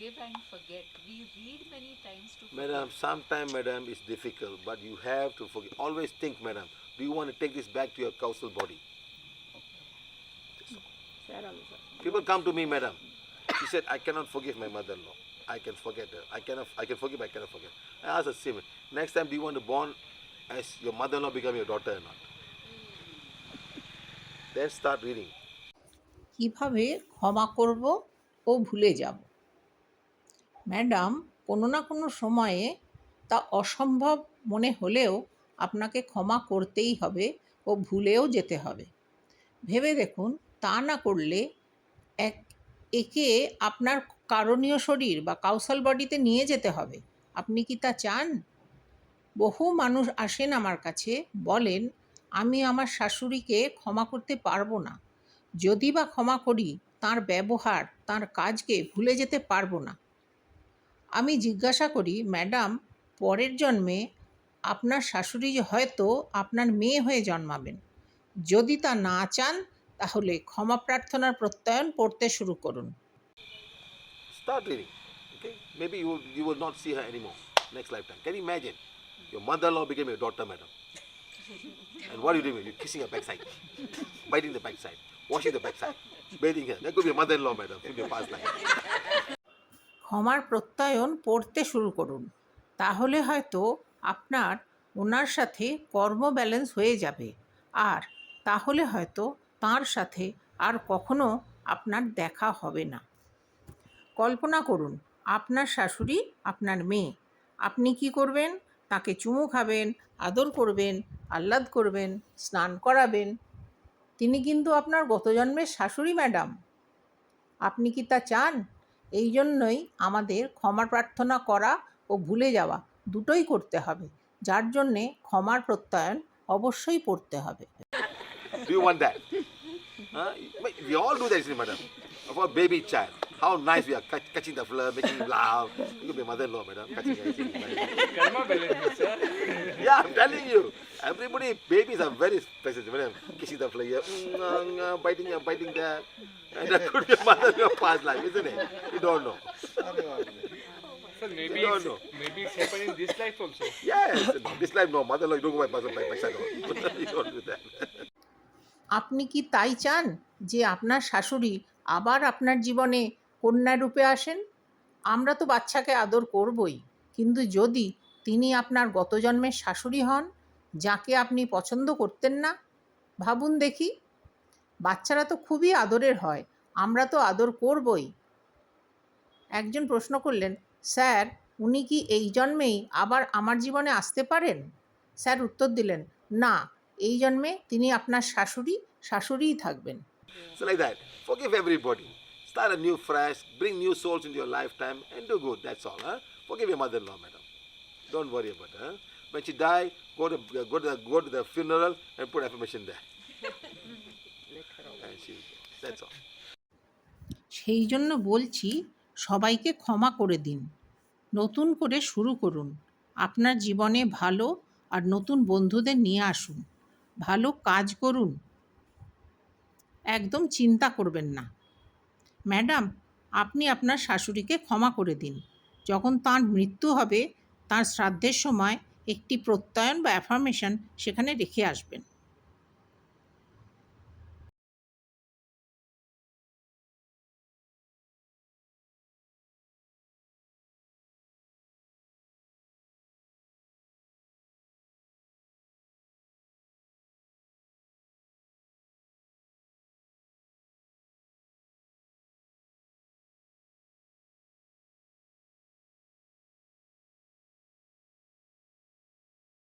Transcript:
forgive and forget. We read many times to forgive. Madam, sometime, madam, it's difficult, but you have to forgive. Always think, madam, do you want to take this back to your causal body? Sir আমি sir People come to me, madam. She said, I cannot forgive my mother-in-law. I can forget her. I cannot. I can forgive. I cannot forget. I asked her, same. Next time, do you want to born as your mother-in-law become your daughter or not? Then start reading. কিভাবে ক্ষমা করব ও ভুলে যাব madam, কোনো না কোনো সময়ে তা অসম্ভব মনে হলেও আপনাকে ক্ষমা করতেই হবে ও ভুলেও যেতে হবে। ভেবে দেখুন, তা না করলে এক, একে আপনার কারণীয় শরীর বা কাউসাল বডিতে নিয়ে যেতে হবে। আপনি কি তা চান? বহু মানুষ আসেন আমার কাছে, বলেন, আমি আমার শাশুড়িকে ক্ষমা করতে পারব না। যদি বা ক্ষমা করি, তার ব্যবহার, তার কাজকে ভুলে যেতে পারব না। আমি জিজ্ঞাসা করি ম্যাডাম পরের জন্মে আপনার শাশুড়ি হয়তো আপনার মেয়ে হয়ে জন্মাবেন। যদি তা না চান তাহলে ক্ষমা প্রার্থনার প্রত্যয়ন পড়তে শুরু করুন। Washing the backside, bathing her. That could be a mother-in-law, madam, in your past life. ক্ষমার প্রত্যয়ন পড়তে শুরু করুন। তাহলে হয়তো আপনার ওনার সাথে কর্ম ব্যালেন্স হয়ে যাবে। আর তাহলে হয়তো তার সাথে আর কখনো আপনার দেখা হবে না। কল্পনা করুন, আপনার শাশুড়ি আপনার মেয়ে। আপনি কি করবেন? তাকে চুমু খাবেন, আদর করবেন, আহ্লাদ করবেন, স্নান করাবেন। তিনি কিন্তু আপনার গত জন্মের শাশুড়ি, ম্যাডাম। আপনি কি তা চান? এই জন্যই আমাদের ক্ষমা প্রার্থনা করা ও ভুলে যাওয়া দুটোই করতে হবে যার জন্যে ক্ষমার প্রত্যয়ন অবশ্যই পড়তে হবে Do you want that? Huh? We all do that, madam. For baby child. How nice we are catch, catching the flower, making him laugh. You could be mother-in-law, madam. Catching. Karma balance, sir. Yeah, I'm telling you. Everybody, babies are very special. Madam, kissing the flower, mm, uh, uh, biting here, biting there. And that could be a mother-in-law past life, isn't it? You don't know. Sir, maybe it's, no. maybe it's happening in this life also. Yes, this life, no. Mother-in-law, you don't go by person by. No. you don't do that. আপনি কি তাই চান যে আপনার শাশুড়ি আবার আপনার জীবনে কন্যা রূপে আসেন? আমরা তো বাচ্চাকে আদর করবই কিন্তু যদি তিনি আপনার গত জন্মের শাশুড়ি হন যাকে আপনি পছন্দ করতেন না? ভাবুন দেখি। বাচ্চারা তো খুবই আদরের হয় আমরা তো আদর করবই। একজন প্রশ্ন করলেন স্যার উনি কি এই জন্মেই আবার আমার জীবনে আসতে পারেন? স্যার উত্তর দিলেন না এই জন্মে তিনি আপনার শাশুড়ি শাশুড়িই থাকবেন। So like that, forgive everybody. Start a new fresh, bring new souls into your lifetime, and do good. That's all. Huh? Forgive your mother-in-law, madam. Don't worry about her. When she die, go to go to the, go to the funeral and put affirmation there. and she, that's all. সেই জন্য বলছি সবাইকে ক্ষমা করে দিন নতুন করে শুরু করুন আপনার জীবনে ভালো আর নতুন বন্ধুদের নিয়ে আসুন ভালো কাজ করুন একদম চিন্তা করবেন না ম্যাডাম, আপনি আপনার শাশুড়িকে ক্ষমা করে দিন। যখন তার মৃত্যু হবে, তার শ্রাদ্ধের সময় একটি প্রত্যয়ন বা অ্যাফার্মেশন সেখানে রেখে আসবেন।